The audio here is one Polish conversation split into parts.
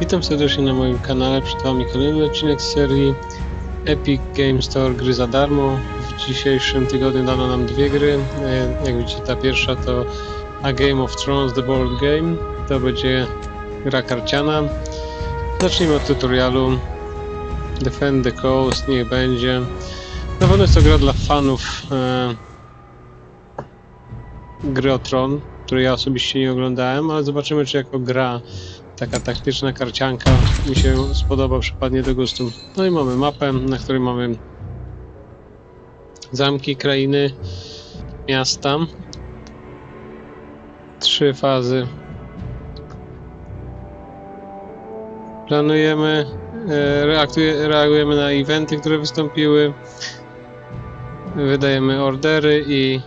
Witam serdecznie na moim kanale. Przed Wami kolejny odcinek z serii Epic Game Store gry za darmo. W dzisiejszym tygodniu dano nam dwie gry. E, Jak widzicie, ta pierwsza to A Game of Thrones The Board Game. To będzie gra karciana. Zacznijmy od tutorialu. Defend the Coast, niech będzie. Na pewno jest to gra dla fanów e, gry o Tron, której ja osobiście nie oglądałem, ale zobaczymy, czy jako gra taka taktyczna karcianka mi się spodoba, przypadnie do gustu. No i mamy mapę, na której mamy zamki, krainy, miasta. Trzy fazy. Planujemy, e, reagujemy na eventy, które wystąpiły. Wydajemy ordery i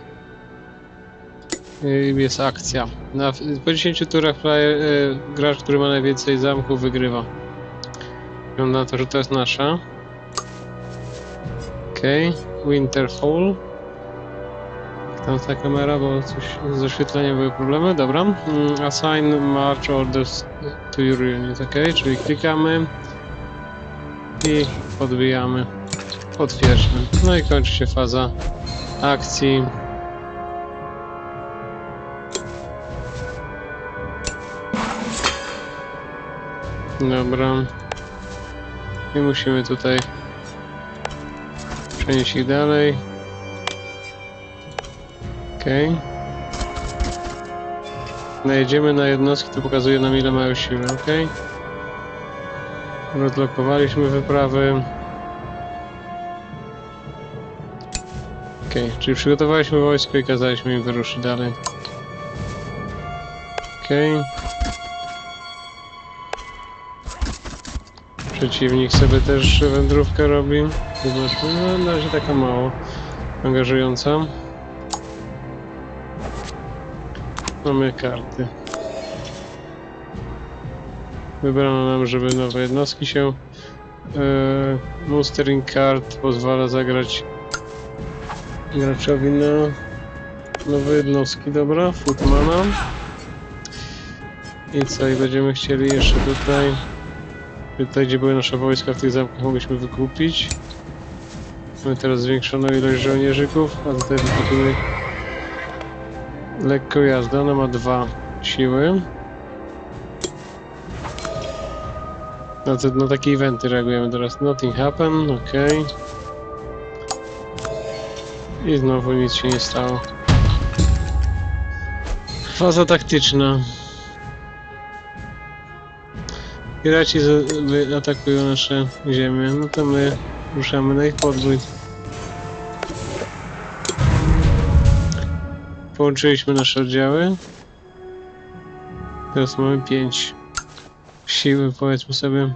jest akcja. Na, po 10 turach player, e, gracz, który ma najwięcej zamków, wygrywa. Wygląda na to, że to jest nasza. Okej, Winterfall. Tam ta kamera, bo coś z oświetleniem były problemy. Dobra. Mm, Assign March Orders to your unit. Ok, czyli klikamy i podbijamy. Potwierdźmy. No i kończy się faza akcji. Dobra. I musimy tutaj przenieść ich dalej. Okej. Najedziemy na jednostki, to pokazuje nam ile mają siły, ok? Rozlokowaliśmy wyprawy. Okej, czyli przygotowaliśmy wojsko i kazaliśmy im wyruszyć dalej. Okej. Przeciwnik sobie też wędrówkę robi. Zobaczmy, no na razie taka mało angażująca. Mamy karty. Wybrano nam, żeby nowe jednostki się... Yy, mustering card pozwala zagrać graczowi na nowe jednostki, dobra, Footmana. I co, i będziemy chcieli jeszcze tutaj Tutaj, gdzie były nasze wojska, w tych zamkach mogliśmy wykupić. Mamy teraz zwiększoną ilość żołnierzyków, a tutaj wykupimy lekko jazda. Ona ma dwa siły. Na, te, na takie eventy reagujemy teraz. Nothing happen, ok. I znowu nic się nie stało. Faza taktyczna. Piraci atakują nasze ziemię, no to my ruszamy na ich podbój. Połączyliśmy nasze oddziały. Teraz mamy 5 siły, powiedzmy sobie.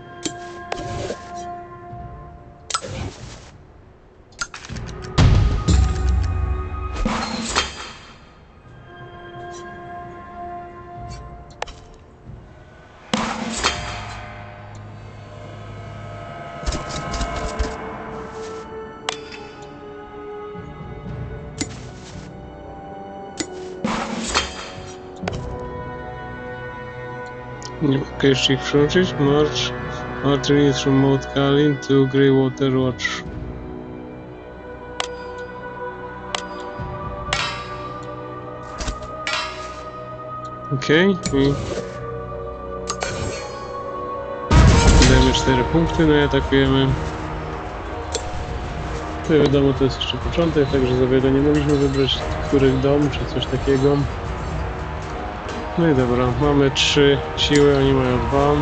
Nie mogę jeszcze ich przełączyć. March Artillery from Mount Kalin to Greywater Watch. Okej, i dajemy 4 punkty, no i atakujemy. No i wiadomo, to jest jeszcze początek, także za wiele nie mogliśmy wybrać, których dom, czy coś takiego. No i dobra, mamy trzy siły, oni mają dwa.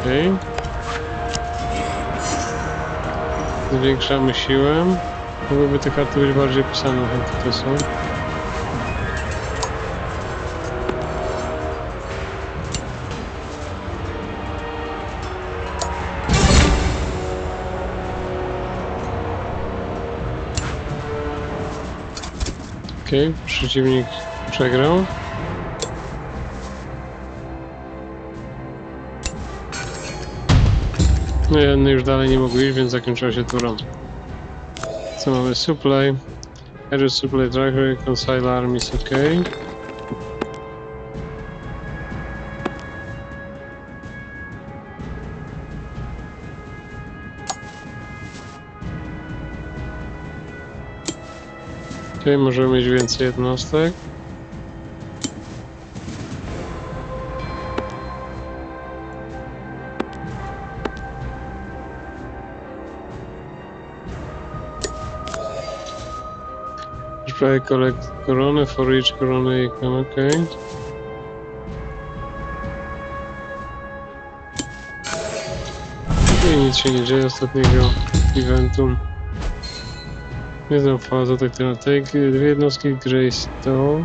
Okej. Zwiększamy siłę. Mogłyby te karty być bardziej pisane, chętnie to są. Okej, przeciwnik przegrał. No i już dalej nie mogły iść, więc zakończyła się tura. Co mamy? Supply. Address supply driver, reconcile armies, ok. Ok, możemy mieć więcej jednostek. Prawie collect koronę, for each koronę icon, ok. I nic się nie dzieje ostatniego eventu. Faza taktyczna. Take dwie jednostki Greystoke.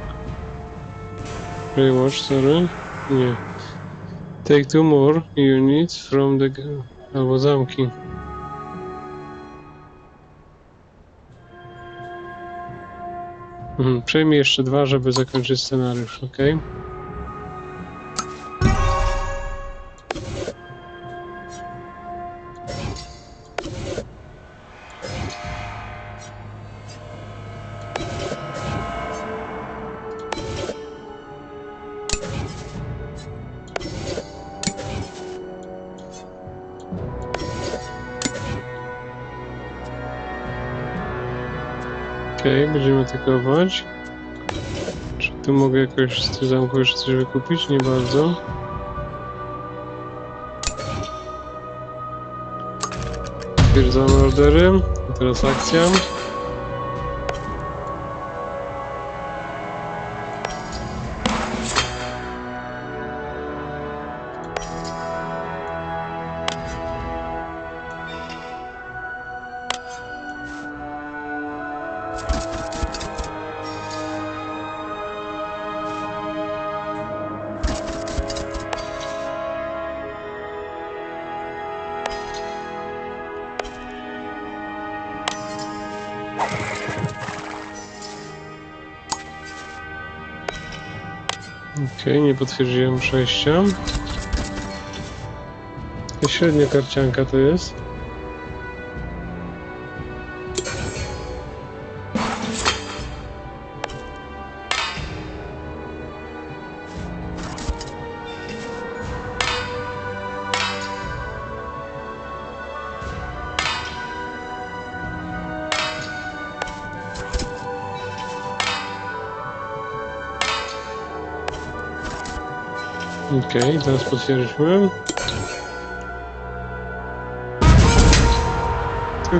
Greywatch, sorry. Nie. Take two more units from the... albo zamki. Mhm, przejmij jeszcze dwa, żeby zakończyć scenariusz, ok? Okej, będziemy atakować. Czy tu mogę jakoś z tych zamków jeszcze coś wykupić? Nie bardzo. Stwierdzamy ordery. Teraz akcja. Okej, nie potwierdziłem przejścia. Średnia karcianka to jest. Okej, teraz potwierdzimy.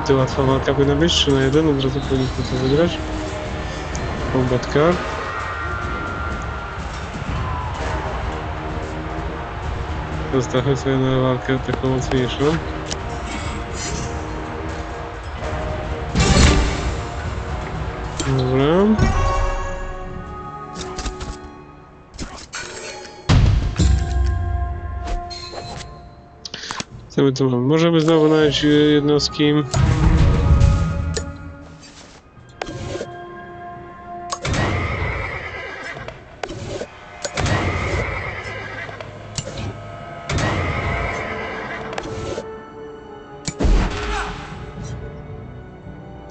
To łatwa walka powinna być, 3 na 1, od razu powinniśmy to wygrać. Combat car. Zostawmy sobie na walkę taką mocniejszą. Dobra. Mamy? Możemy znowu znaleźć e, jednostki.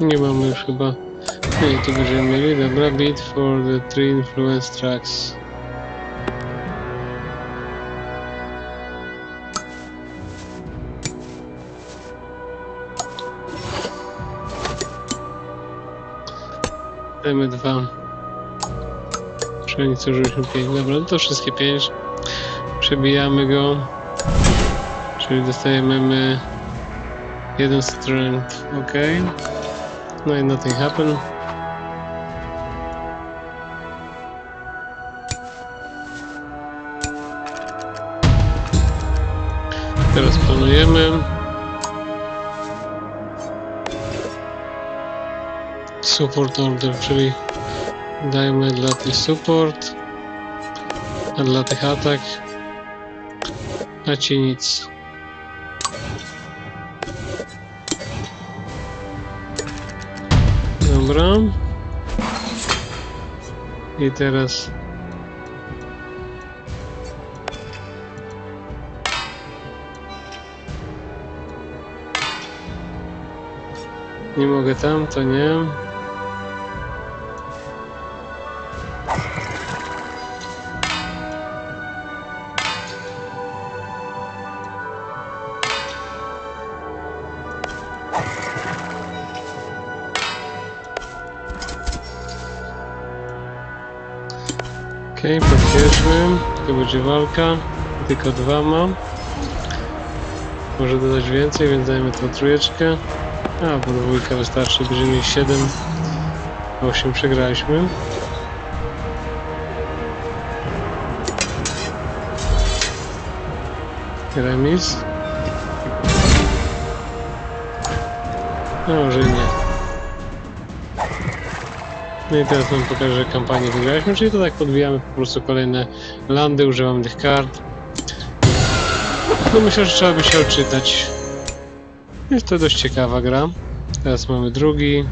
Nie mamy już chyba. Nie, tu będziemy mieli. Dobra, beat for the three influence tracks. Dajmy dwa. Co żebyśmy pięć. Dobra, no to wszystkie pięć. Przebijamy go. Czyli dostajemy my jeden strength. Ok. No i nothing happen. Teraz planujemy. Support order, czyli dajmy dla tych support, a dla tych atak, a ci nic. Dobra. I teraz nie mogę tam, to nie. Okej, potwierdźmy. To będzie walka. Tylko dwa mam. Może dodać więcej, więc dajmy to trójeczkę. A, bo dwójka wystarczy, będziemy mieć 7. 8 przegraliśmy. Remis. No, może nie. No i teraz wam pokażę, że kampanię wygraliśmy, czyli to tak podbijamy po prostu kolejne landy, używamy tych kart. No myślę, że trzeba by się odczytać. Jest to dość ciekawa gra. Teraz mamy drugi.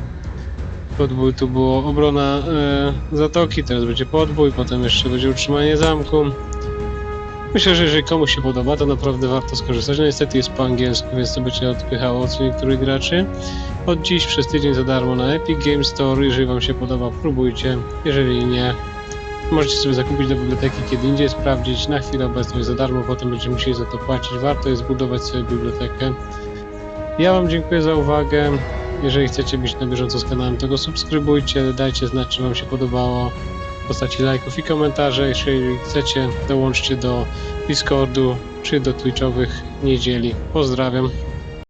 Podbój tu było obrona e, zatoki, teraz będzie podbój, potem jeszcze będzie utrzymanie zamku. Myślę, że jeżeli komuś się podoba, to naprawdę warto skorzystać. No niestety jest po angielsku, więc to będzie odpychało od niektórych graczy. Od dziś przez tydzień za darmo na Epic Game Store. Jeżeli Wam się podoba, próbujcie. Jeżeli nie, możecie sobie zakupić do biblioteki kiedy indziej, sprawdzić. Na chwilę obecną jest za darmo, potem będziecie musieli za to płacić. Warto jest budować sobie bibliotekę. Ja Wam dziękuję za uwagę. Jeżeli chcecie być na bieżąco z kanałem, to go subskrybujcie. Dajcie znać, czy Wam się podobało postaci lajków i komentarzy. Jeżeli chcecie, dołączcie do Discordu czy do Twitchowych niedzieli. Pozdrawiam.